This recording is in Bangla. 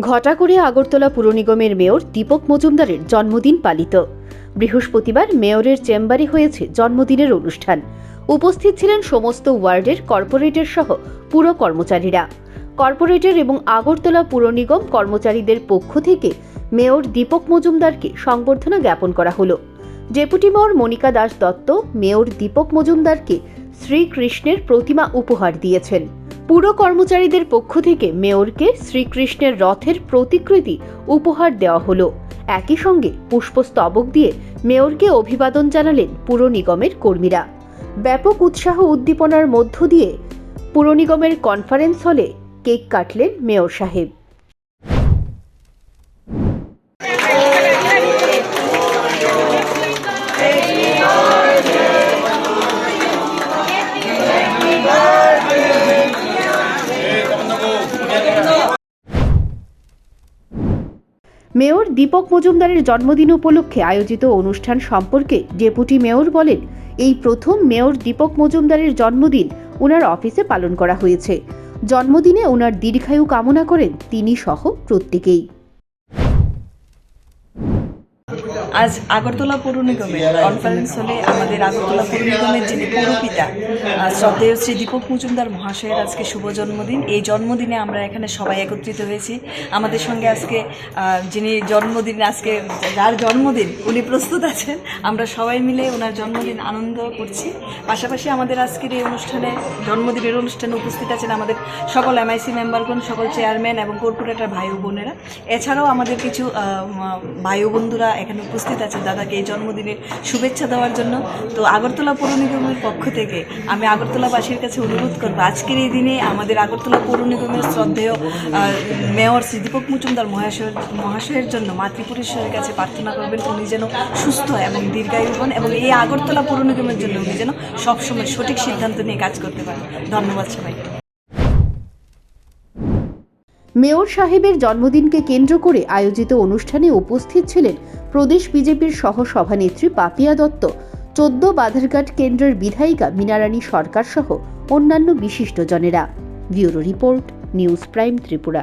ঘটা করে আগরতলা পুর নিগমের মেয়র দীপক মজুমদারের জন্মদিন পালিত। বৃহস্পতিবার মেয়রের চেম্বারে হয়েছে জন্মদিনের অনুষ্ঠান। উপস্থিত ছিলেন সমস্ত ওয়ার্ডের কর্পোরেটর সহ পুর কর্মচারীরা। কর্পোরেটর এবং আগরতলা পুর নিগম কর্মচারীদের পক্ষ থেকে মেয়র দীপক মজুমদারকে সংবর্ধনা জ্ঞাপন করা হলো। Deputy mayor Monika Das Dutta mayor Dipak মজুমদারকে শ্রীকৃষ্ণের প্রতিমা উপহার দিয়েছেন। পুর কর্মচারীদের পক্ষ থেকে মেয়রকে শ্রীকৃষ্ণের রথের প্রতিকৃতি উপহার দেওয়া হলো। একই সঙ্গে পুষ্পস্তবক দিয়ে মেয়রকে অভিবাদন জানালেন পুর নিগমের কর্মীরা। ব্যাপক উৎসাহ উদ্দীপনার মধ্য দিয়ে পুর নিগমের কনফারেন্স হলে কেক কাটলেন মেয়র সাহেব। মেয়র দীপক মজুমদারের জন্মদিন উপলক্ষে আয়োজিত অনুষ্ঠান সম্পর্কে ডেপুটি মেয়র বলেন, এই প্রথম মেয়র দীপক মজুমদারের জন্মদিন ওনার অফিসে পালন করা হয়েছে। জন্মদিনে ওনার দীর্ঘায়ু কামনা করেন তিনি সহ প্রত্যেকেই। আজ আগরতলা পৌর নিগমের কনফারেন্স হলে আমাদের আগরতলা পৌর নিগমের যিনি পৌরপিতা শ্রদ্ধেয় শ্রী দীপক মজুমদার মহাশয়ের আজকে শুভ জন্মদিন। এই জন্মদিনে আমরা এখানে সবাই একত্রিত হয়েছি। আমাদের সঙ্গে আজকে যিনি জন্মদিন, আজকে যার জন্মদিন, উনি প্রস্তুত আছেন। আমরা সবাই মিলে ওনার জন্মদিন আনন্দ করছি। পাশাপাশি আমাদের আজকের এই অনুষ্ঠানে, জন্মদিনের অনুষ্ঠানে উপস্থিত আছেন আমাদের সকল এমআইসি মেম্বারগণ সকল চেয়ারম্যান এবং কর্পোরেটর ভাই বোনেরা। এছাড়াও আমাদের কিছু ভাই বন্ধুরা এখানে উপস্থিত আছে দাদাকে এই জন্মদিনের শুভেচ্ছা দেওয়ার জন্য। তো আগরতলা পৌর নিগমের পক্ষ থেকে আমি আগরতলাবাসীর কাছে অনুরোধ করব, আজকের এই দিনে আমাদের আগরতলা পৌর নিগমের শ্রদ্ধেয় মেয়র শ্রী দীপক মজুমদার মহাশয় মহাশয়ের জন্য মাতৃপুরেশ্বরের কাছে প্রার্থনা করবেন, উনি যেন সুস্থ এবং দীর্ঘায়ু হন এবং এই আগরতলা পৌর নিগমের জন্য উনি যেন সবসময় সঠিক সিদ্ধান্ত নিয়ে কাজ করতে পারেন। ধন্যবাদ সবাইকে। মেয়র সাহেবের জন্মদিনকে কেন্দ্র করে আয়োজিত অনুষ্ঠানে উপস্থিত ছিলেন প্রদেশ বিজেপির সহ সভানেত্রী পাপিয়া দত্ত, চোদ্দ বাধারঘাট কেন্দ্রের বিধায়িকা মিনারানী সরকার সহ অন্যান্য বিশিষ্টজনেরা। Bureau report, news prime Tripura.